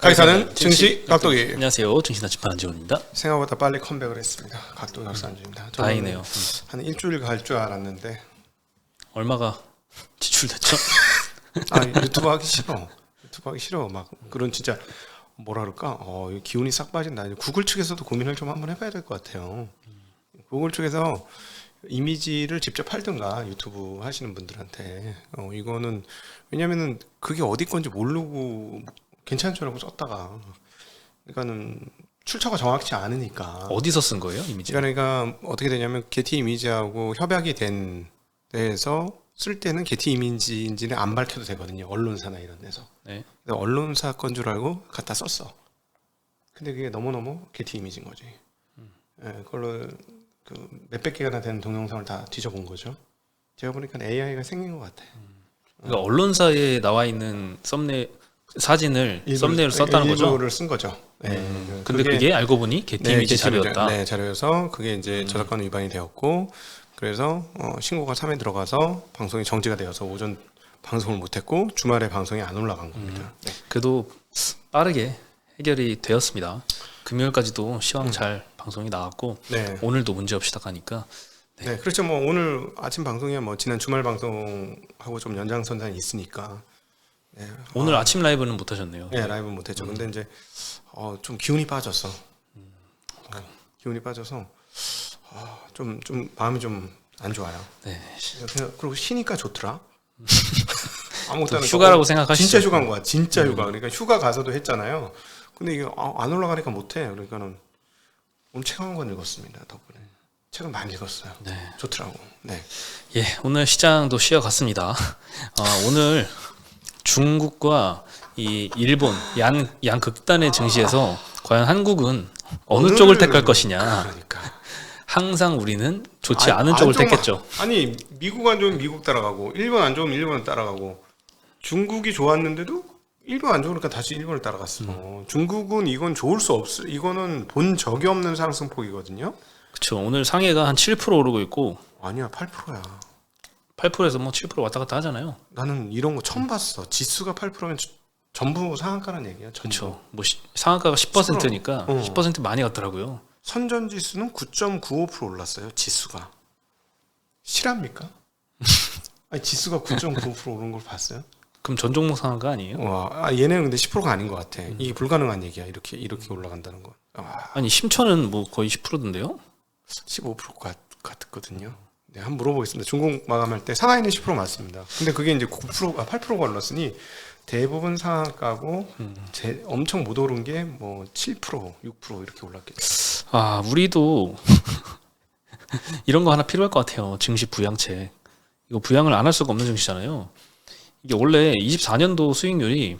가이사는 증시 각도기 안녕하세요. 증시나 집판 안지원입니다. 생각보다 빨리 컴백을 했습니다. 각도 역산주입니다. 저는 다행이네요. 한 일주일 갈 줄 알았는데 얼마가 지출됐죠? 아 유튜브 하기 싫어. 유튜브 하기 싫어. 막 그런 진짜 뭐라 그럴까? 어, 이 기운이 싹 빠진다. 구글 측에서도 고민을 좀 한번 해봐야 될 것 같아요. 구글 측에서 이미지를 직접 팔든가 유튜브 하시는 분들한테 어, 이거는 왜냐면은 그게 어디 건지 모르고 괜찮은 줄 알고 썼다가 그러니까는 출처가 정확치 않으니까 어디서 쓴 거예요, 이미지? 그러니까 어떻게 되냐면 게티 이미지하고 협약이 된 데에서 쓸 때는 게티 이미지인지는 안 밝혀도 되거든요. 언론사나 이런 데서. 네. 언론사 건 줄 알고 갖다 썼어. 근데 그게 너무너무 게티 이미지인 거지. 예, 그걸로 그 몇백 개가 되는 동영상을 다 뒤져본 거죠. 제가 보니까 AI가 생긴 것 같아. 그러니까 언론사에 나와 있는 썸네 사진을 썸네일로 썼다는 거죠. 일부를 쓴 거죠. 네. 음, 근데 그게, 알고 보니 게티 네, 이미지 자료였다. 음. 네, 자료여서 그게 이제 저작권 위반이 되었고 그래서 어, 신고가 3회 들어가서 방송이 정지가 되어서 오전 방송을 못했고 주말에 방송이 안 올라간 겁니다. 음. 네. 그래도 빠르게 해결이 되었습니다. 금요일까지도 시황 음. 잘 방송이 나왔고 네. 오늘도 문제 없이 딱 가니까 네, 그렇죠. 뭐 오늘 아침 방송이야 뭐 지난 주말 방송하고 좀 연장선상이 있으니까 네, 오늘 아. 침 라이브는 못 하셨네요. 네 라이브 못 했죠. 근데 이제 어, 좀 기운이 빠졌어. 음. 어, 기운이 빠져서 좀좀 마음이 좀 안 좋아요. 네. 그냥 그리고 쉬니까 좋더라. 아무것도 또안 휴가라고 어, 생각하시죠? 음. 진짜 휴가인 거야. 진짜 휴가. 그러니까 휴가 가서도 했잖아요. 근데 이게 아, 안 올라가니까 못 해. 그러니까는 오늘 책 한 권 읽었습니다. 덕분에 책을 많이 읽었어요. 네. 좋더라고. 네. 예, 오늘 시장도 쉬어갔습니다. 어, 오늘 중국과 이 일본 양, 양 극단의 증시에서 과연 한국은 어느 오늘- 쪽을 택할 것이냐. 그러니까. 항상 우리는 좋지 아, 않은 안 쪽을 좋으면- 택했죠. 아니 미국 안 좋으면 미국 따라가고 일본 안 좋으면 일본 따라가고 중국이 좋았는데도 일본 안 좋으니까 다시 일본을 따라갔어. 음. 중국은 이건 좋을 수 없어. 이거는 본 적이 없는 상승폭이거든요. 그렇죠. 오늘 상해가 한 7% 오르고 있고 아니야 8%야. 8%에서 뭐 7% 왔다 갔다 하잖아요. 나는 이런 거 처음 봤어. 지수가 8%면 전부 상한가라는 얘기야. 그렇죠. 뭐 시- 상한가가 10%니까 어. 10% 많이 갔더라고요. 선전 지수는 9.95% 올랐어요. 지수가. 실합니까? 아니 지수가 9.95% 오른 걸 봤어요? 그럼 전 종목 상한가 아니에요? 와, 아, 얘네는 근데 10%가 아닌 것 같아. 음. 이게 불가능한 얘기야. 이렇게 이렇게 올라간다는 건. 아, 아니 심천은 뭐 거의 10%던데요? 15% 같, 같거든요. 네, 한번 물어보겠습니다. 중국 마감할 때 상하이는 10% 맞습니다. 근데 그게 이제 9% 아, 8%가 올랐으니 대부분 상한가고 음. 제, 엄청 못 오른 게 뭐 7%, 6% 이렇게 올랐겠죠. 아, 우리도 이런 거 하나 필요할 것 같아요. 증시 부양책. 이거 부양을 안 할 수가 없는 증시잖아요. 이게 원래 24년도 수익률이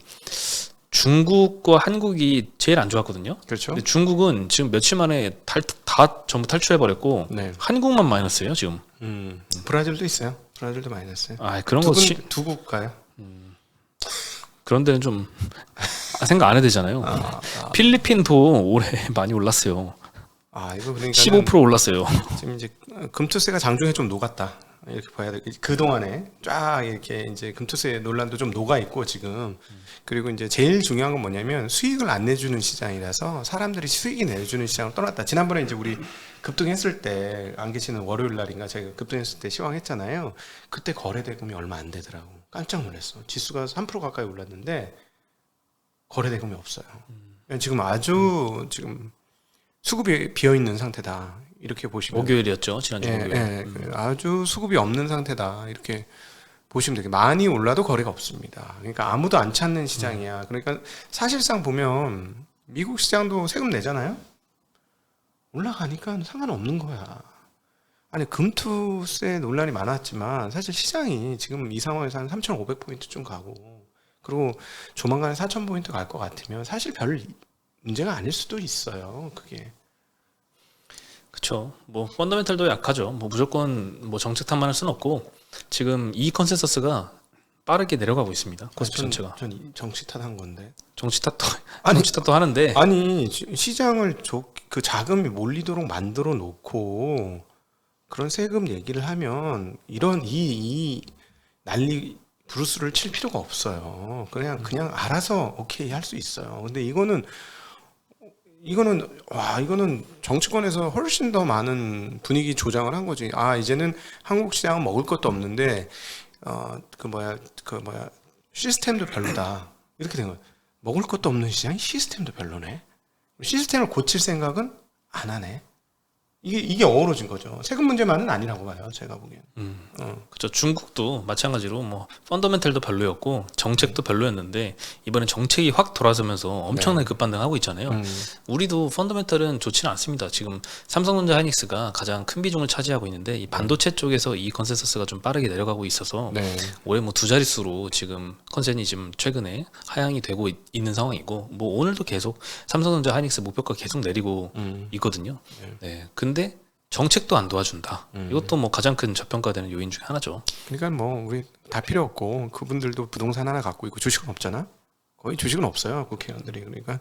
중국과 한국이 제일 안 좋았거든요. 그렇죠? 근데 중국은 지금 며칠 만에 탈, 다 전부 탈출해 버렸고 네. 한국만 마이너스예요 지금. 음, 브라질도 있어요. 브라질도 마이너스. 아 그런 두거두 국 가요? 그런 데는 좀 아, 생각 안 해도 되잖아요. 아, 아, 필리핀도 올해 많이 올랐어요. 아, 이거 그러니까 15% 올랐어요. 지금 이제 금투세가 장중에 좀 녹았다 이렇게 봐야 돼. 그 동안에 쫙 이렇게 이제 금투세 논란도 좀 녹아 있고 지금 그리고 이제 제일 중요한 건 뭐냐면 수익을 안 내주는 시장이라서 사람들이 수익이 내주는 시장을 떠났다. 지난번에 이제 우리 급등했을 때 안 계시는 월요일 날인가 제가 급등했을 때 시황했잖아요. 그때 거래 대금이 얼마 안 되더라고. 깜짝 놀랐어. 지수가 3% 가까이 올랐는데 거래 대금이 없어요. 지금 아주 지금 수급이 비어 있는 상태다. 이렇게 보시면 목요일이었죠 지난주 예, 목요일. 예, 그 아주 수급이 없는 상태다 이렇게 보시면 되게 많이 올라도 거래가 없습니다. 그러니까 아무도 안 찾는 시장이야. 그러니까 사실상 보면 미국 시장도 세금 내잖아요. 올라가니까 상관없는 거야. 아니 금투세 논란이 많았지만 사실 시장이 지금 이 상황에서 한 3,500포인트쯤 가고 그리고 조만간에 4,000포인트 갈 것 같으면 사실 별 문제가 아닐 수도 있어요. 그게. 그렇죠. 뭐 펀더멘탈도 약하죠. 뭐 무조건 뭐 정책 탓만 할 수는 없고 지금 이 컨센서스가 빠르게 내려가고 있습니다. 코스피 전- 전체가 전 정치 탓한 건데. 정치 탓도 아니, 정치 탓도 하는데 아니 시- 시장을 좋- 그 자금이 몰리도록 만들어 놓고 그런 세금 얘기를 하면 이런 이, 이 난리 브루스를 칠 필요가 없어요. 그냥 그냥 알아서 오케이 할 수 있어요. 근데 이거는 이거는 와 이거는 정치권에서 훨씬 더 많은 분위기 조장을 한 거지. 아 이제는 한국 시장은 먹을 것도 없는데 어그 뭐야 그 뭐야 시스템도 별로다 이렇게 된 거예요. 먹을 것도 없는 시장이 시스템도 별로네. 시스템을 고칠 생각은 안 하네. 이게 이게 어우러진 거죠. 세금 문제만은 아니라고 봐요. 제가 보기엔. 음. 어. 그렇죠. 중국도 마찬가지로 뭐 펀더멘털도 별로였고 정책도 별로였는데 이번에 정책이 확 돌아서면서 엄청나게 급반등하고 있잖아요. 음. 우리도 펀더멘털은 좋지는 않습니다. 지금 삼성전자 하이닉스가 가장 큰 비중을 차지하고 있는데 이 반도체 쪽에서 이 컨센서스가 좀 빠르게 내려가고 있어서 네. 올해 뭐 두 자릿수로 지금 컨센이 지금 최근에 하향이 되고 있, 는 상황이고 뭐 오늘도 계속 삼성전자 하이닉스 목표가 계속 내리고 음. 있거든요. 네. 근데 정책도 안 도와준다. 음. 이것도 뭐 가장 큰 저평가되는 요인 중에 하나죠. 그러니까 뭐 우리 다 필요 없고 그분들도 부동산 하나 갖고 있고 주식은 없잖아. 거의 주식은 없어요 국회의원들이 그러니까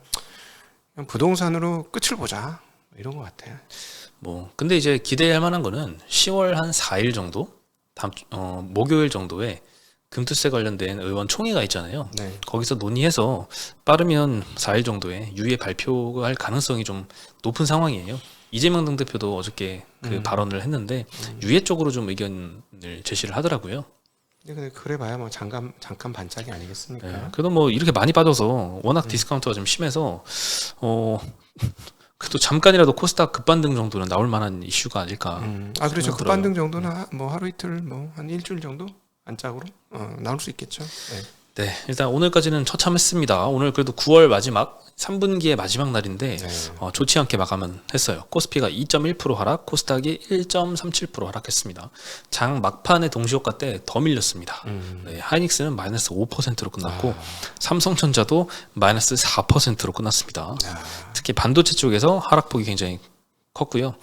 그냥 부동산으로 끝을 보자 이런 것 같아. 뭐 근데 이제 기대할 만한 거는 10월 한 4일 정도 다음 주- 어, 목요일 정도에 금투세 관련된 의원 총회가 있잖아요. 네. 거기서 논의해서 빠르면 4일 정도에 유예 발표가 할 가능성이 좀 높은 상황이에요. 이재명 당 대표도 어저께 그 음. 발언을 했는데 유예 쪽으로 좀 의견을 제시를 하더라고요. 근데 그래 봐야 뭐 잠깐 잠깐 반짝이 아니겠습니까? 네. 그래도 뭐 이렇게 많이 빠져서 워낙 디스카운트가 좀 심해서 어 그래도 잠깐이라도 코스닥 급반등 정도는 나올 만한 이슈가 아닐까. 음. 아 그렇죠. 생각 그 들어요. 반등 정도는 하- 뭐 하루 이틀 뭐 한 일주일 정도 안짝으로 어, 나올 수 있겠죠. 네. 네, 일단 오늘까지는 처참했습니다. 오늘 그래도 9월 마지막 3분기의 마지막 날인데 네. 어, 좋지 않게 마감은 했어요. 코스피가 2.1% 하락, 코스닥이 1.37% 하락했습니다. 장 막판의 동시효과 때 더 밀렸습니다. 음. 네, 하이닉스는 마이너스 5%로 끝났고 아. 삼성전자도 마이너스 4%로 끝났습니다. 아, 특히 반도체 쪽에서 하락폭이 굉장히 컸고요.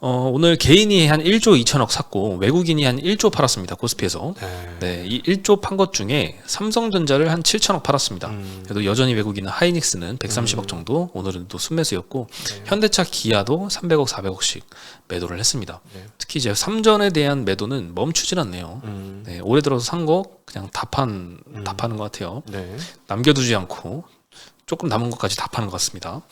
어, 오늘 개인이 한 1조 2천억 샀고 외국인이 한 1조 팔았습니다. 코스피에서. 네. 네, 이 1조 판 것 중에 삼성전자를 한 7천억 팔았습니다. 음. 그래도 여전히 외국인은 하이닉스는 130억 정도 오늘은 또 순매수였고 네. 현대차 기아도 300억 400억씩 매도를 했습니다. 네. 특히 이제 삼전에 대한 매도는 멈추질 않네요. 음. 네, 올해 들어서 산 거 그냥 다판 다 파는 것 같아요. 네. 남겨두지 않고 조금 남은 것까지 다 파는 것 같습니다.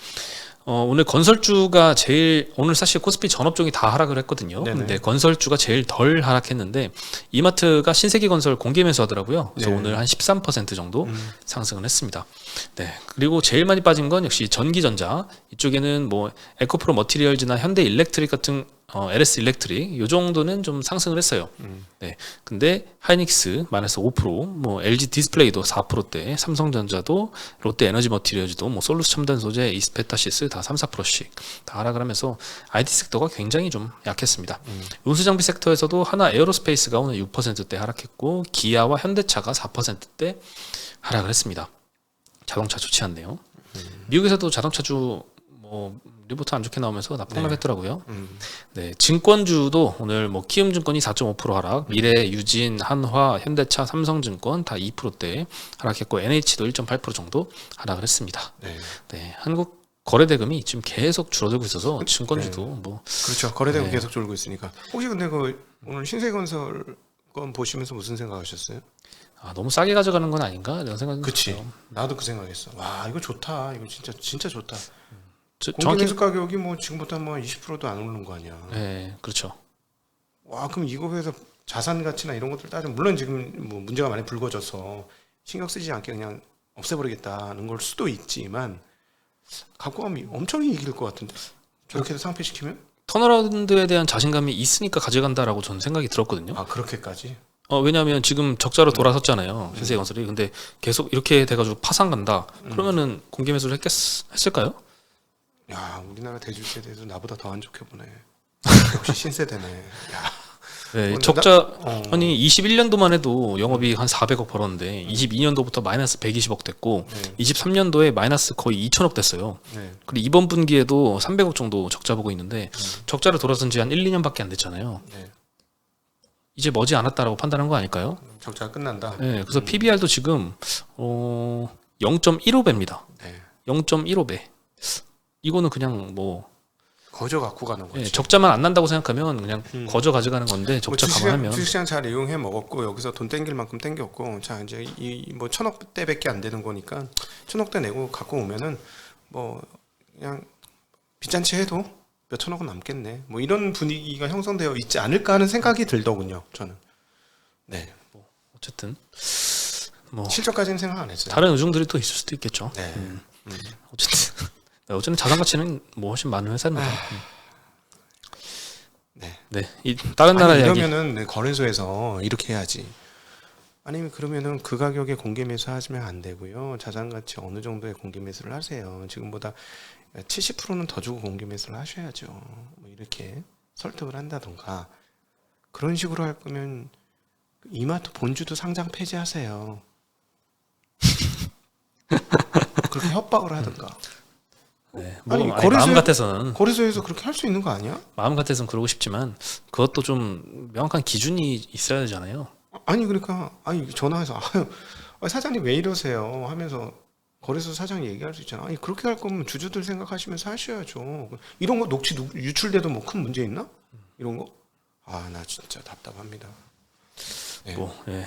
어, 오늘 건설주가 제일 오늘 사실 코스피 전 업종이 다 하락을 했거든요. 네네. 근데 건설주가 제일 덜 하락했는데 이마트가 신세계 건설 공개 매수하더라고요. 그래서 네. 오늘 한 13% 정도 음. 상승을 했습니다. 네. 그리고 제일 많이 빠진 건 역시 전기전자. 이쪽에는 뭐 에코프로 머티리얼즈나 현대 일렉트릭 같은 어, LS 일렉트릭 요 정도는 좀 상승을 했어요. 음. 네. 근데 하이닉스 마이너스 5%, 뭐 LG 디스플레이도 4%대, 삼성전자도 롯데 에너지 머티리얼즈도 뭐 솔루스 첨단 소재, 이스페타시스 다 3, 4%씩 다 하락을 하면서 IT 섹터가 굉장히 좀 약했습니다. 운수 장비 섹터에서도 하나 에어로스페이스가 오늘 6%대 하락했고 기아와 현대차가 4%대 하락을 했습니다. 자동차 좋지 않네요. 미국에서도 자동차주 뭐 리포트 안 좋게 나오면서 다 폭락했더라고요. 음. 네, 증권주도 오늘 뭐 키움증권이 4.5% 하락, 미래, 유진, 한화, 현대차, 삼성증권 다 2%대 하락했고 NH도 1.8% 정도 하락을 했습니다. 네. 네, 한국 거래 대금이 지금 계속 줄어들고 있어서 증권주도 뭐 그렇죠. 거래 대금 네. 계속 졸고 있으니까. 혹시 근데 그 오늘 신세건설 건 보시면서 무슨 생각하셨어요? 아, 너무 싸게 가져가는 건 아닌가 이런 생각이 그치. 들어요. 나도 그 생각했어. 와 이거 좋다. 이거 진짜 진짜 좋다. 저, 공개 정확히 매수 가격이 뭐 지금부터 뭐 20%도 안 오르는 거 아니야. 네, 그렇죠. 와 그럼 이거 해서 자산 가치나 이런 것들 따지면 물론 지금 뭐 문제가 많이 불거져서 신경 쓰지 않게 그냥 없애버리겠다는 걸 수도 있지만 갖고 가면 엄청 이길 것 같은데 저렇게 해서 상패시키면 턴어라운드에 대한 자신감이 있으니까 가져간다라고 저는 생각이 들었거든요. 아 그렇게까지 어, 왜냐하면 지금 적자로 돌아섰잖아요. 신세건설이. 근데 계속 이렇게 돼가지고 파산 간다. 그러면은 공개 매수를 했겠, 했을까요? 야 우리나라 대주주에 대해서 나보다 더 안 좋게 보네 역시 신세대네 야, 네, 어, 적자 어. 아니 21년도만 해도 영업이익 한 400억 벌었는데 22년도부터 마이너스 120억 됐고 네, 23년도에 마이너스 거의 2천억 됐어요. 네. 그리고 이번 분기에도 300억 정도 적자 보고 있는데 적자를 돌아선 지 한 1, 2년밖에 안 됐잖아요. 네. 이제 머지 않았다라고 판단한 거 아닐까요? 적자가 끝난다 네, 그래서 PBR도 지금 어 0.15배입니다. 네. 0.15배. 이거는 그냥 뭐 거저 갖고 가는 예, 거지. 적자만 안 난다고 생각하면 그냥 음. 거저 가져가는 건데 뭐 적자 주식시장, 감안하면 주식시장 잘 이용해 먹었고 여기서 돈 땡길 만큼 땡겼고 자 이제 이 뭐 천억 대밖에 안 되는 거니까 천억 대 내고 갖고 오면은 뭐 그냥 빚잔치 해도 몇 천억은 남겠네. 뭐 이런 분위기가 형성되어 있지 않을까 하는 생각이 들더군요. 저는. 네. 어쨌든 뭐 실적까지는 생각 안 했어요. 다른 의중들이 또 있을 수도 있겠죠. 네. 음. 어쨌든 네, 어쨌든 자산 가치는 뭐 훨씬 많은 회사입니다. 음. 네. 네, 이 다른 나라 아니, 이야기. 이러면은 네, 거래소에서 이렇게 해야지. 아니면 그러면은 그 가격에 공개 매수하시면 안 되고요. 자산 가치 어느 정도의 공개 매수를 하세요. 지금보다 70%는 더 주고 공개 매수를 하셔야죠. 뭐 이렇게 설득을 한다던가 그런 식으로 할 거면 이마트 본주도 상장 폐지하세요. 그렇게 협박을 하든가. 네, 뭐 아니, 아니, 거래소에- 마음 같아서는 거래소에서 그렇게 할 수 있는 거 아니야? 마음 같아서는 그러고 싶지만 그것도 좀 명확한 기준이 있어야 되잖아요. 아니 그러니까 아니 전화해서 아유 아, 사장님 왜 이러세요 하면서 거래소 사장이 얘기할 수 있잖아. 아니 그렇게 할 거면 주주들 생각하시면서 하셔야죠. 이런 거 녹취 누- 유출돼도 뭐 큰 문제 있나? 이런 거? 아 나 진짜 답답합니다. 네. 뭐 예.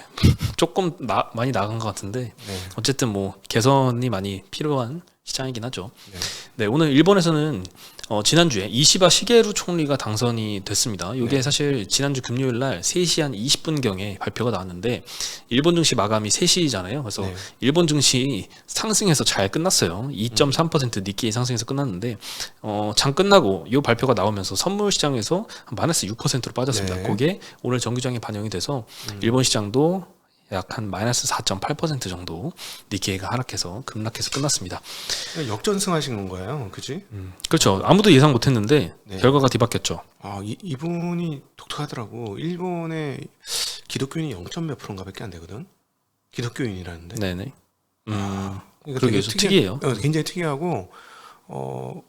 조금 나, 많이 나간 것 같은데 네. 어쨌든 뭐 개선이 많이 필요한 시장이긴 하죠. 네. 네, 오늘 일본에서는 어, 지난주에 이시바 시게루 총리가 당선이 됐습니다. 이게 네. 사실 지난주 금요일 날 3시 한 20분경에 발표가 나왔는데 일본 증시 마감이 3시잖아요. 그래서 네. 일본 증시 상승해서 잘 끝났어요. 2.3% 니케이 상승해서 끝났는데 어, 장 끝나고 이 발표가 나오면서 선물 시장에서 한 마이너스 6%로 빠졌습니다. 네. 그게 오늘 정규장에 반영이 돼서 음. 일본 시장도 약 한 마이너스 4.8% 정도 니케이가 하락해서 급락해서 끝났습니다. 그러니까 역전승하신 건 거예요, 그지? 그렇죠. 아무도 예상 못했는데 네. 결과가 뒤바뀌었죠. 아 이, 이분이 독특하더라고. 일본의 기독교인이 0. 몇 프로인가밖에 안 되거든. 기독교인이라는데. 네네. 음, 그러니까 그러게요. 되게 좀 특이해- 특이해요. 어, 굉장히 특이하고 어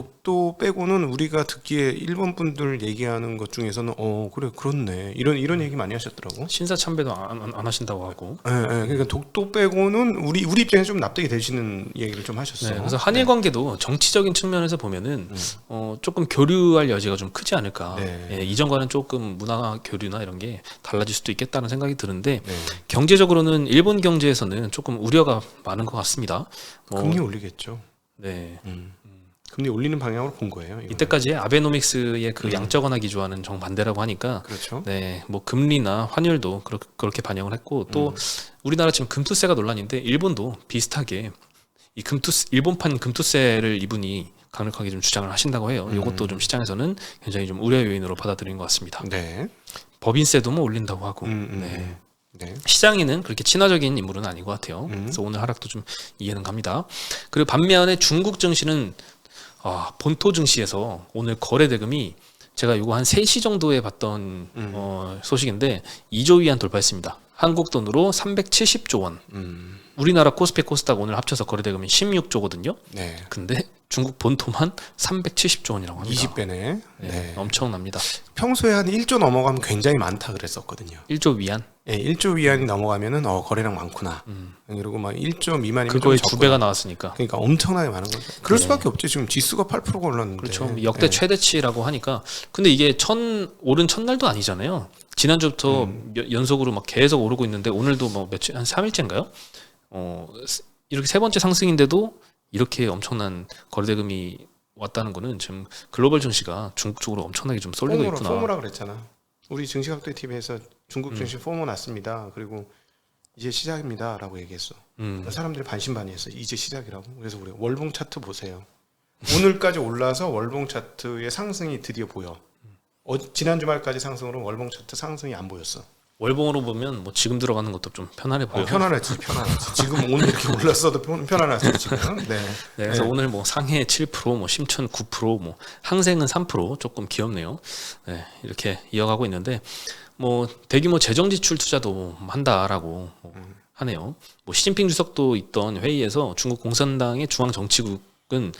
독도 빼고는 우리가 듣기에 일본 분들 얘기하는 것 중에서는 어 그래 그렇네 이런 이런 얘기 많이 하셨더라고. 신사 참배도 안, 안- 안 하신다고 하고. 예, 예. 그러니까 독도 빼고는 우리 우리 입장에 좀 납득이 되시는 얘기를 좀 하셨어. 네, 그래서 한일 관계도 정치적인 측면에서 보면은 음. 어, 조금 교류할 여지가 좀 크지 않을까. 네. 예, 이전과는 조금 문화 교류나 이런 게 달라질 수도 있겠다는 생각이 드는데 네. 경제적으로는 일본 경제에서는 조금 우려가 많은 것 같습니다. 뭐, 금리 올리겠죠. 네. 음. 금리 올리는 방향으로 본 거예요. 이거는. 이때까지 아베노믹스의 그 음. 양적 완화 기조와는 정반대라고 하니까 그렇죠. 네, 뭐 금리나 환율도 그렇, 그렇게 반영을 했고 또 음. 우리나라 지금 금투세가 논란인데 일본도 비슷하게 이 금투 일본판 금투세를 이분이 강력하게 좀 주장을 하신다고 해요. 음. 이것도 좀 시장에서는 굉장히 좀 우려 요인으로 받아들인 것 같습니다. 네. 법인세도 뭐 올린다고 하고 음, 음, 네. 음. 네. 시장에는 그렇게 친화적인 인물은 아닌 것 같아요. 음. 그래서 오늘 하락도 좀 이해는 갑니다. 그리고 반면에 중국 증시는 아, 본토 증시에서 오늘 거래 대금이 제가 이거 한 3시 정도에 봤던 음. 어, 소식인데 2조 위안 돌파했습니다. 한국 돈으로 370조 원. 음. 우리나라 코스피 코스닥 오늘 합쳐서 거래 대금이 16조거든요. 네. 근데 중국 본토만 370조 원이라고 합니다. 20배네. 네, 네. 엄청납니다. 평소에 한 1조 넘어가면 굉장히 많다 그랬었거든요. 1조 위안. 예, 1조 위안이 넘어가면은 어 거래량 많구나. 음. 그리고 막 1조 미만이면 그거의 좀 두. 배가 나왔으니까. 그러니까 엄청나게 많은 거죠. 그럴 네. 수밖에 없지. 지금 지수가 8%가 올랐는데. 그렇죠. 역대 예. 최대치라고 하니까 근데 이게 천 오른 첫날도 아니잖아요. 지난주부터 음. 몇- 연속으로 막 계속 오르고 있는데 오늘도 뭐 며칠 한 3일째인가요? 어 스- 이렇게 세 번째 상승인데도 이렇게 엄청난 거래대금이 왔다는 거는 지금 글로벌 증시가 중국 쪽으로 엄청나게 좀 쏠리고 포모라, 있구나. 포모라 그랬잖아. 우리 증시각도의 TV에서 중국 음. 증시 포모 났습니다. 그리고 이제 시작입니다라고 얘기했어. 음. 사람들이 반신반의했어. 이제 시작이라고. 그래서 우리 월봉 차트 보세요. 오늘까지 올라서 월봉 차트의 상승이 드디어 보여. 어, 지난 주말까지 상승으로 월봉 차트 상승이 안 보였어. 월봉으로 보면 뭐 지금 들어가는 것도 좀 편안해 어, 보여요. 편안하지, 편안하지. 지금 오늘 이렇게 올랐어도 편, 편안하지 지금. 네. 네, 그래서 네. 오늘 뭐 상해 7%, 뭐 심천 9%, 뭐 항생은 3% 조금 귀엽네요. 네, 이렇게 이어가고 있는데 뭐 대규모 재정 지출 투자도 한다라고 뭐 음. 하네요. 뭐 시진핑 주석도 있던 회의에서 중국 공산당의 중앙 정치국 은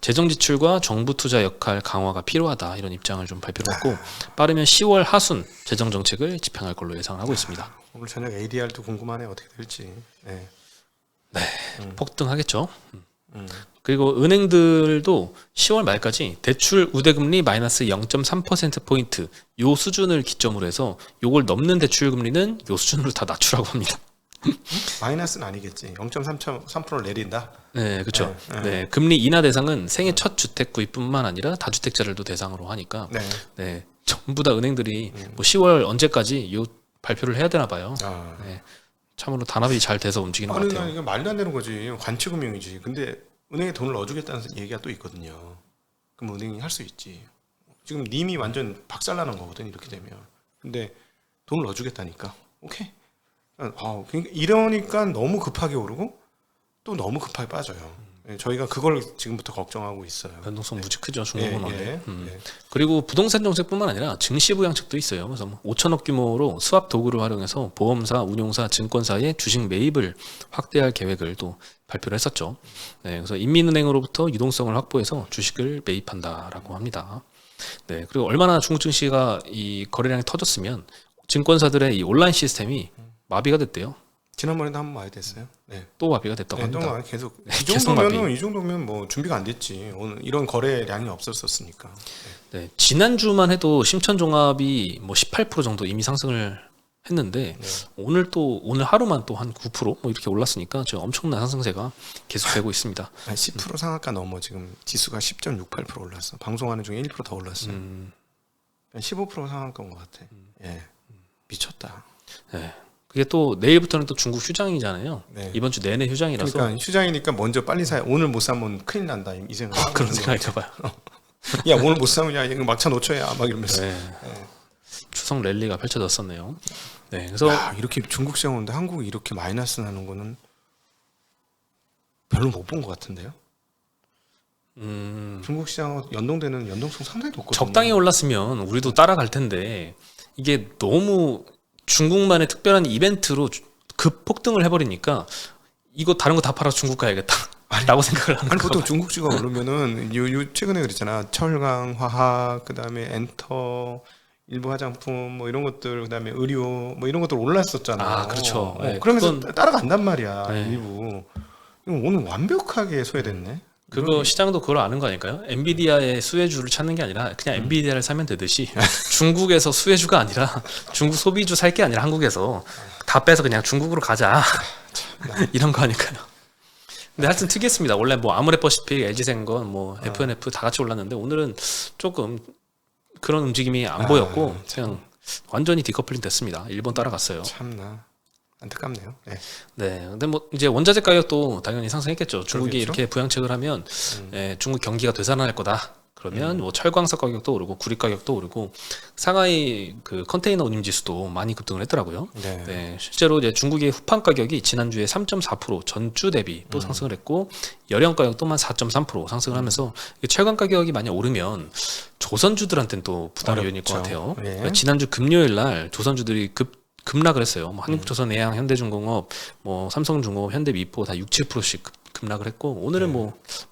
재정 지출과 정부 투자 역할 강화가 필요하다 이런 입장을 좀 발표를 했고 빠르면 10월 하순 재정 정책을 집행할 걸로 예상을 하고 있습니다. 오늘 저녁 ADR도 궁금하네 어떻게 될지. 네. 폭등하겠죠. 음. 그리고 은행들도 10월 말까지 대출 우대금리 마이너스 0.3%포인트 요 수준을 기점으로 해서 요걸 넘는 대출 금리는 요 수준으로 다 낮추라고 합니다. 마이너스는 아니겠지. 0.3% 내린다. 네, 그렇죠. 네, 네, 금리 인하 대상은 생애 첫 주택 구입뿐만 아니라 다주택자들도 대상으로 하니까 네. 네, 전부 다 은행들이 뭐 10월 언제까지 요 발표를 해야 되나 봐요. 아. 네, 참으로 단합이 잘 돼서 움직이는 것 아니, 같아요. 나 이거 말도 안 되는 거지. 관치금융이지. 근데 은행에 돈을 넣어주겠다는 얘기가 또 있거든요. 그럼 은행이 할 수 있지. 지금 님이 완전 박살나는 거거든 이렇게 되면. 근데 돈을 넣어주겠다니까. 오케이. 아, 그러니까 이러니까 너무 급하게 오르고 또 너무 급하게 빠져요. 예, 저희가 그걸 지금부터 걱정하고 있어요. 변동성 무지 크죠 예, 중국은 원래. 예, 음. 예. 그리고 부동산 정책뿐만 아니라 증시 부양책도 있어요. 그래서 뭐 5천억 규모로 수합 도구를 활용해서 보험사, 운용사, 증권사의 주식 매입을 확대할 계획을 또 발표를 했었죠. 네, 그래서 인민은행으로부터 유동성을 확보해서 주식을 매입한다라고 합니다. 네, 그리고 얼마나 중국 증시가 이 거래량이 터졌으면 증권사들의 이 온라인 시스템이 마비가 됐대요. 지난번에도 한번 와야 됐어요. 네. 또 마비가 됐다고 네, 합니다. 동안 계속 이 계속 정도면은 마비. 이 정도면 뭐 준비가 안 됐지. 오늘 이런 거래량이 없었었으니까. 네, 지난주만 해도 심천 종합이 뭐 18% 정도 이미 상승을 했는데 네. 오늘 또 오늘 하루만 또 한 9%뭐 이렇게 올랐으니까 지금 엄청난 상승세가 계속되고 있습니다. 한 10% 상한가 넘어 지금 지수가 10.68% 올랐어. 방송하는 중에 1%더 올랐어. 음, 한15% 상한가인 것 같아. 예, 미쳤다. 네. 그게 또 내일부터는 또 중국 휴장이잖아요. 네. 이번 주 내내 휴장이라서 그러니까 휴장이니까 먼저 빨리 사. 오늘 못 사면 큰일 난다 이 생각. 그런 생각이 들어봐요. 야 오늘 못 사면 야 이거 막차 놓쳐야 막 이러면서. 네. 추석 랠리가 펼쳐졌었네요. 네, 그래서 야, 이렇게 중국 시장 오는데 한국이 이렇게 마이너스 나는 거는 별로 못 본 것 같은데요. 음, 중국 시장하고 연동되는 연동성 상당히 높거든요. 적당히 올랐으면 우리도 따라갈 텐데 이게 너무 중국만의 특별한 이벤트로 급 폭등을 해버리니까 이거 다른 거 다 팔아 중국 가야겠다 라고 생각을 하는 아니 거 보통 중국지가 오르면은 요, 요 최근에 그랬잖아 철강, 화학, 그다음에 엔터, 일부 화장품 뭐 이런 것들 그다음에 의료 뭐 이런 것들 올랐었잖아. 아, 그렇죠. 어, 네, 그러면서 그건- 따라간단 말이야 네. 일부. 오늘 완벽하게 소외됐네. 그거 시장도 그걸 아는 거 아닐까요? 엔비디아의 수혜주를 찾는 게 아니라 그냥 엔비디아를 사면 되듯이 중국에서 수혜주가 아니라 중국 소비주 살 게 아니라 한국에서 다 빼서 그냥 중국으로 가자 이런 거 아닐까요? 근데 하여튼 특이했습니다. 원래 뭐 아모레퍼시픽, LG생건, 뭐 FNF 다 같이 올랐는데 오늘은 조금 그런 움직임이 안 아, 보였고 그냥 완전히 디커플링 됐습니다. 일본 따라갔어요. 참나 안타깝네요. 네. 네, 근데 뭐 이제 원자재 가격도 당연히 상승했겠죠. 중국이 그러겠죠. 이렇게 부양책을 하면 음. 예, 중국 경기가 되살아날 거다. 그러면 뭐 철광석 가격도 오르고 구리 가격도 오르고 상하이 그 컨테이너 운임 지수도 많이 급등을 했더라고요. 네. 네, 실제로 이제 중국의 후판 가격이 지난주에 3.4% 전주 대비 음. 또 상승을 했고 열연 가격 또만 4.3% 상승을 하면서 이게 철강 가격이 만약 오르면 조선주들한테는 또 부담 요인일 것 어렵죠. 같아요. 예. 그러니까 지난주 금요일 날 조선주들이 급 급락을 했어요. 뭐 한국조선 해양, 현대중공업, 뭐 삼성중공업, 현대미포 다 6, 7%씩 급- 급락을 했고 오늘은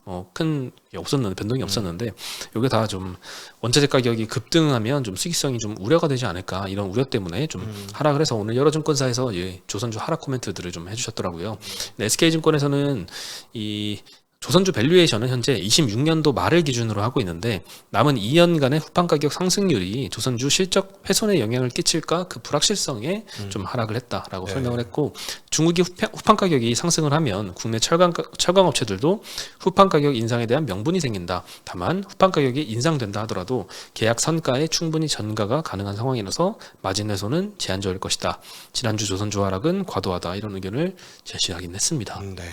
뭐큰 없었는데 변동이 없었는데 이게 다 좀 원자재 가격이 급등하면 좀 수익성이 좀 우려가 되지 않을까 이런 우려 때문에 좀 하락을 해서 오늘 여러 증권사에서 예, 조선주 하락 코멘트들을 좀 해주셨더라고요. SK증권에서는 이 조선주 밸류에이션은 현재 26년도 말을 기준으로 하고 있는데 남은 2년간의 후판 가격 상승률이 조선주 실적 훼손에 영향을 끼칠까 그 불확실성에 좀 하락을 했다라고 네. 설명을 했고 중국이 후판, 가격이 상승을 하면 국내 철강 철강 업체들도 후판 가격 인상에 대한 명분이 생긴다. 다만 후판 가격이 인상된다 하더라도 계약 선가에 충분히 전가가 가능한 상황이라서 마진 훼손은 제한적일 것이다. 지난주 조선주 하락은 과도하다 이런 의견을 제시하긴 했습니다. 음, 네.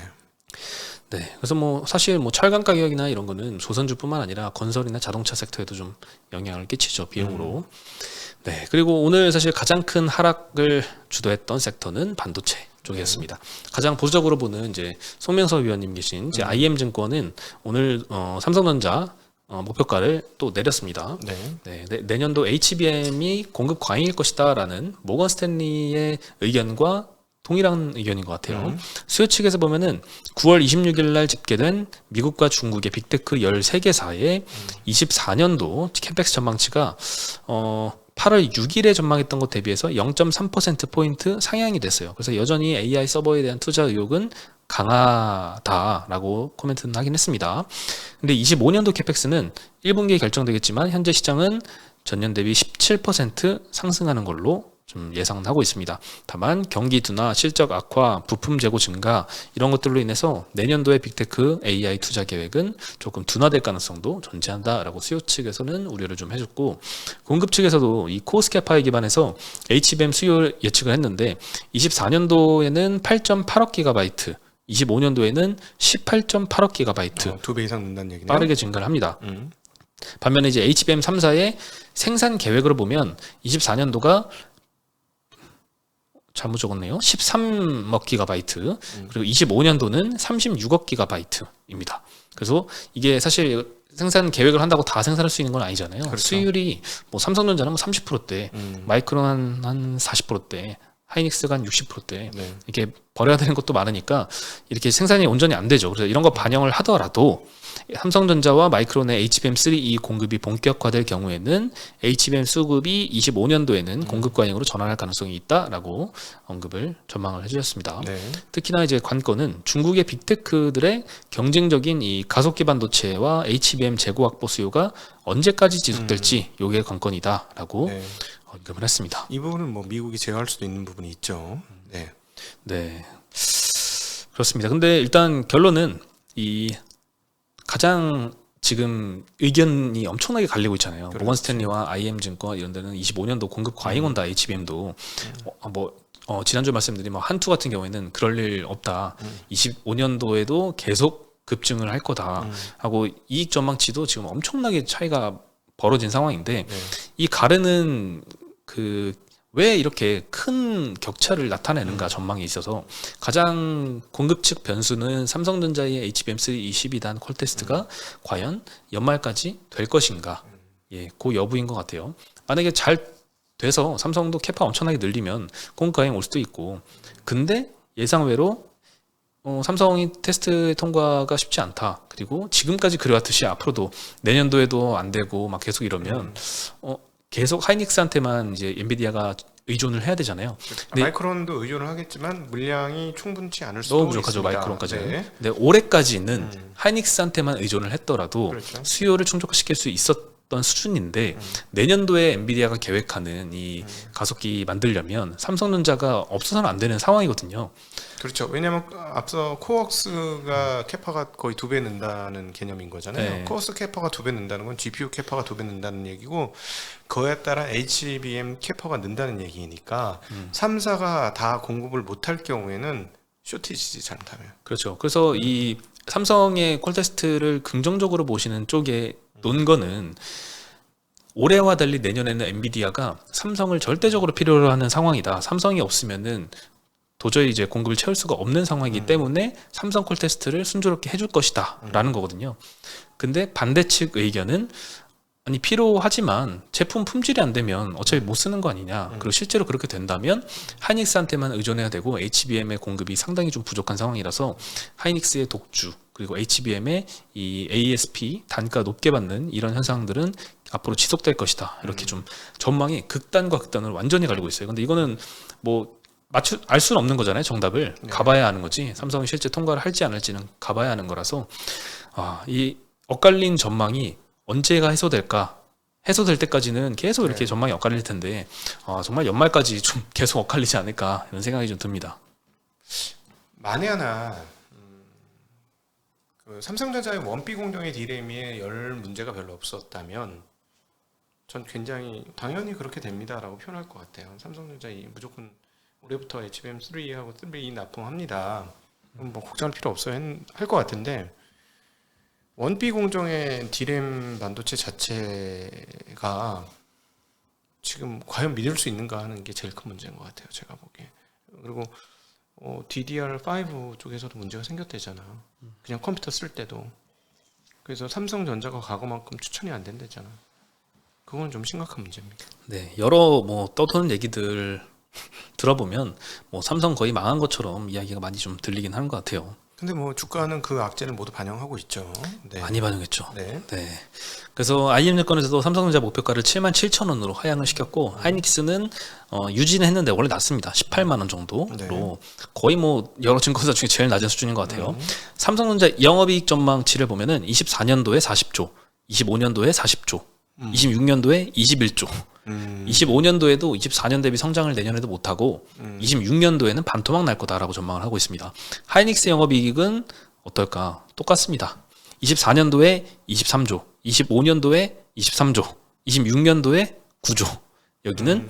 네. 그래서 뭐 사실 뭐 철강 가격이나 이런 거는 조선주뿐만 아니라 건설이나 자동차 섹터에도 좀 영향을 끼치죠 비용으로. 네. 그리고 오늘 사실 가장 큰 하락을 주도했던 섹터는 반도체 쪽이었습니다. 가장 보수적으로 보는 이제 송명서 위원님 계신 이제 IM증권은 오늘 어, 삼성전자 어, 목표가를 또 내렸습니다. 네. 네, 내- 내년도 HBM이 공급 과잉일 것이다라는 모건 스탠리의 의견과 동일한 의견인 것 같아요. 음. 수요 측에서 보면은 9월 26일 날 집계된 미국과 중국의 빅테크 13개사의 24년도 캐펙스 전망치가 어 8월 6일에 전망했던 것 대비해서 0.3% 포인트 상향이 됐어요. 그래서 여전히 AI 서버에 대한 투자 의욕은 강하다라고 코멘트는 하긴 했습니다. 근데 25년도 캐펙스는 1분기에 결정되겠지만 현재 시장은 전년 대비 17% 상승하는 걸로 좀 예상하고 있습니다. 다만 경기 둔화, 실적 악화, 부품 재고 증가 이런 것들로 인해서 내년도의 빅테크 AI 투자 계획은 조금 둔화될 가능성도 존재한다라고 수요 측에서는 우려를 좀 해줬고 공급 측에서도 이 코스캐파에 기반해서 HBM 수요 예측을 했는데 24년도에는 8.8억 기가바이트, 25년도에는 18.8억 기가바이트 어, 두배 이상 는다는 얘기네요. 빠르게 증가를 합니다. 음. 반면에 이제 HBM 3사의 생산 계획으로 보면 24년도가 잘못 적었네요. 13억 기가바이트. 그리고 25년도는 36억 기가바이트입니다. 그래서 이게 사실 생산 계획을 한다고 다 생산할 수 있는 건 아니잖아요. 그렇죠. 수율이 뭐 삼성전자는 30%대, 음. 마이크론 한 40%대, 하이닉스가 한 60%대. 네. 이렇게 버려야 되는 것도 많으니까 이렇게 생산이 온전히 안 되죠. 그래서 이런 거 반영을 하더라도 삼성전자와 마이크론의 HBM3E 공급이 본격화될 경우에는 HBM 수급이 25년도에는 공급 과잉으로 전환할 가능성이 있다라고 언급을 전망을 해주셨습니다. 네. 특히나 이제 관건은 중국의 빅테크들의 경쟁적인 이 가속 기 반 도체와 HBM 재고 확보 수요가 언제까지 지속될지 요게 관건이다라고 네. 언급을 했습니다. 이 부분은 뭐 미국이 제어할 수도 있는 부분이 있죠. 네. 네. 그렇습니다. 근데 일단 결론은 이 가장 지금 의견이 엄청나게 갈리고 있잖아요. 그렇죠. 모건 스탠리와 IM증권 이런 데는 25년도 공급 과잉 온다 HBM도 어, 뭐 어, 지난주 말씀드린 뭐 한투 같은 경우에는 그럴 일 없다. 25년도에도 계속 급증을 할 거다 음. 하고 이익 전망치도 지금 엄청나게 차이가 벌어진 상황인데 네. 이 가르는 그 왜 이렇게 큰 격차를 나타내는가 전망이 있어서 가장 공급 측 변수는 삼성전자의 HBM3 22단 콜 테스트가 과연 연말까지 될 것인가? 예, 그 여부인 것 같아요. 만약에 잘 돼서 삼성도 캐파 엄청나게 늘리면 과잉 올 수도 있고. 근데 예상외로 어, 삼성이 테스트 통과가 쉽지 않다. 그리고 지금까지 그래왔듯이 앞으로도 내년도에도 안 되고 막 계속 이러면 어, 계속 하이닉스한테만 이제 엔비디아가 의존을 해야 되잖아요. 네. 마이크론도 의존을 하겠지만 물량이 충분치 않을 수도 너무 부족하죠 있습니다. 마이크론까지. 네. 근데 올해까지는 음. 하이닉스한테만 의존을 했더라도 그렇죠. 수요를 충족시킬 수 있었 던 수준인데 음. 내년도에 엔비디아가 계획하는 이 가속기 만들려면 삼성전자가 없어서는 안 되는 상황이거든요. 그렇죠. 왜냐하면 앞서 코웍스가 캐파가 거의 두 배 는다는 개념인 거잖아요. 네. 코웍스 캐파가 두 배 는다는 건 GPU 캐파가 두 배 는다는 얘기고 그에 따라 HBM 캐파가 는다는 얘기니까 음. 삼 3사가 다 공급을 못할 경우에는 쇼티지지 잘못하면. 그렇죠. 그래서 이 삼성의 콜 테스트를 긍정적으로 보시는 쪽에 논 거는 올해와 달리 내년에는 엔비디아가 삼성을 절대적으로 필요로 하는 상황이다. 삼성이 없으면은 도저히 이제 공급을 채울 수가 없는 상황이기 때문에 삼성 콜 테스트를 순조롭게 해줄 것이다라는 거거든요. 근데 반대 측 의견은 아니 필요하지만 제품 품질이 안 되면 어차피 못 쓰는 거 아니냐. 그리고 실제로 그렇게 된다면 하이닉스한테만 의존해야 되고 HBM의 공급이 상당히 좀 부족한 상황이라서 하이닉스의 독주 그리고 HBM의 이 ASP 단가 높게 받는 이런 현상들은 앞으로 지속될 것이다. 이렇게 좀 전망이 극단과 극단을 완전히 갈리고 있어요. 근데 이거는 뭐 맞추 알 수는 없는 거잖아요. 정답을 네. 가봐야 아는 거지. 삼성이 실제 통과를 할지 안 할지는 가봐야 하는 거라서 아, 이 엇갈린 전망이 언제가 해소될까? 해소될 때까지는 계속 이렇게 네. 전망이 엇갈릴 텐데 아, 정말 연말까지 좀 계속 엇갈리지 않을까 이런 생각이 좀 듭니다. 만에 하나 음, 그 삼성전자의 원비 공정의 디램에 열 문제가 별로 없었다면 전 굉장히 당연히 그렇게 됩니다라고 표현할 것 같아요. 삼성전자 이 무조건 올해부터 HBM3하고 3E 납품합니다. 뭐 걱정할 필요 없어요 할 것 같은데 원비 공정의 디램 반도체 자체가 지금 과연 믿을 수 있는가 하는 게 제일 큰 문제인 것 같아요. 제가 보기에 그리고 어, DDR5 쪽에서도 문제가 생겼대잖아. 그냥 컴퓨터 쓸 때도. 그래서 삼성전자가 과거만큼 추천이 안 된대잖아. 그건 좀 심각한 문제입니다. 네, 여러 뭐 떠도는 얘기들 들어보면 뭐 삼성 거의 망한 것처럼 이야기가 많이 좀 들리긴 하는 것 같아요. 근데 뭐 주가는 그 악재를 모두 반영하고 있죠. 네. 많이 반영했죠. 네. 네. 그래서 IM증권에서도 삼성전자 목표가를 7만 7천 원으로 하향을 시켰고 하이닉스는 어, 유지는 했는데 원래 낮습니다. 18만 원 정도로 네. 거의 뭐 여러 증권사 중에 제일 낮은 수준인 것 같아요. 음. 삼성전자 영업이익 전망치를 보면은 24년도에 40조, 25년도에 40조, 26년도에 21조, 음. 25년도에도 24년 대비 성장을 내년에도 못하고 음. 26년도에는 반토막 날 거다라고 전망을 하고 있습니다. 하이닉스 영업이익은 어떨까? 똑같습니다. 24년도에 23조, 25년도에 23조, 26년도에 9조. 여기는 음.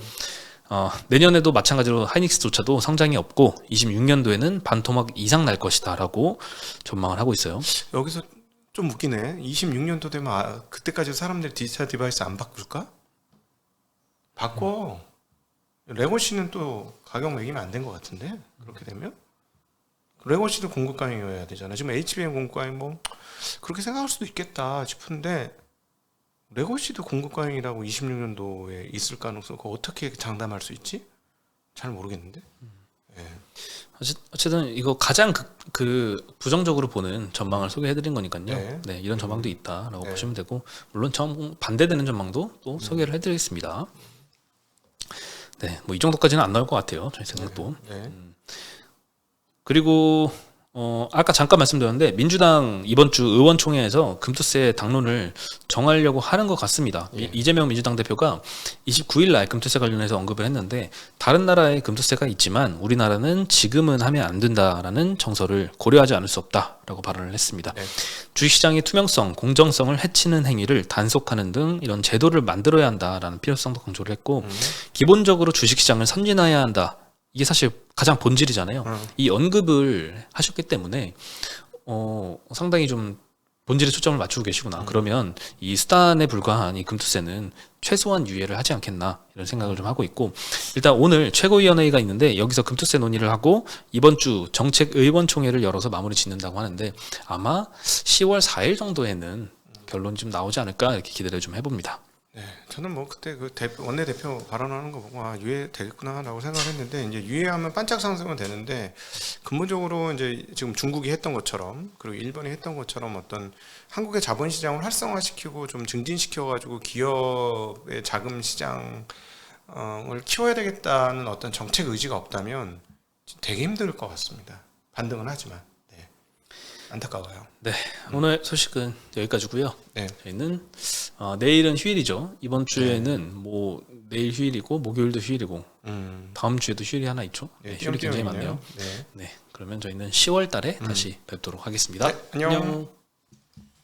어, 내년에도 마찬가지로 하이닉스조차도 성장이 없고 26년도에는 반토막 이상 날 것이다라고 전망을 하고 있어요. 여기서 좀 웃기네. 26년도 되면 아, 그때까지 사람들이 디지털 디바이스 안 바꿀까? 바꿔. 레고시는 또 가격 매기면 안 된 것 같은데 그렇게 되면 레고시도 공급 가능이어야 되잖아. 지금 HBM 공급 가능 뭐 그렇게 생각할 수도 있겠다 싶은데 레고시도 공급 가능이라고 26년도에 있을 가능성 그거 어떻게 장담할 수 있지? 잘 모르겠는데. 예. 어쨌든 이거 가장 그, 그 부정적으로 보는 전망을 소개해드린 거니까요. 네. 네, 이런 전망도 있다라고 네. 음. 보시면 되고 물론 정 반대되는 전망도 또 소개를 해드리겠습니다. 네, 뭐 이 정도까지는 안 나올 것 같아요. 저희 생각도. 네. 그리고 어, 아까 잠깐 말씀드렸는데 민주당 이번 주 의원총회에서 금투세 당론을 정하려고 하는 것 같습니다. 이- 예. 이재명 민주당 대표가 29일 날 금투세 관련해서 언급을 했는데 다른 나라에 금투세가 있지만 우리나라는 지금은 하면 안 된다라는 정서를 고려하지 않을 수 없다라고 발언을 했습니다. 네. 주식시장의 투명성, 공정성을 해치는 행위를 단속하는 등 이런 제도를 만들어야 한다라는 필요성도 강조를 했고 음. 기본적으로 주식시장을 선진화해야 한다. 이게 사실 가장 본질이잖아요. 음. 이 언급을 하셨기 때문에 어, 상당히 좀 본질에 초점을 맞추고 계시구나. 그러면 이 수단에 불과한 이 금투세는 최소한 유예를 하지 않겠나 이런 생각을 좀 하고 있고 일단 오늘 최고위원회의가 있는데 여기서 금투세 논의를 하고 이번 주 정책 의원총회를 열어서 마무리 짓는다고 하는데 아마 10월 4일 정도에는 결론이 좀 나오지 않을까 이렇게 기대를 좀 해봅니다. 네, 저는 뭐 그때 그 대표, 원내 대표 발언하는 거 보고 아 유예 되겠구나라고 생각했는데 이제 유예하면 반짝 상승은 되는데 근본적으로 이제 지금 중국이 했던 것처럼 그리고 일본이 했던 것처럼 어떤 한국의 자본 시장을 활성화시키고 좀 증진시켜가지고 기업의 자금 시장을 키워야 되겠다는 어떤 정책 의지가 없다면 되게 힘들 것 같습니다. 반등은 하지만 네. 안타까워요. 오늘 소식은 여기까지고요. 네. 저희는 어, 내일은 휴일이죠. 이번 주에는 뭐 내일 휴일이고 목요일도 휴일이고 음, 다음 주에도 휴일이 하나 있죠. 네, 휴일이 굉장히 띄엄띄엄 많네요. 있네요. 네. 네, 그러면 저희는 10월 달에 다시 뵙도록 하겠습니다. 네, 안녕.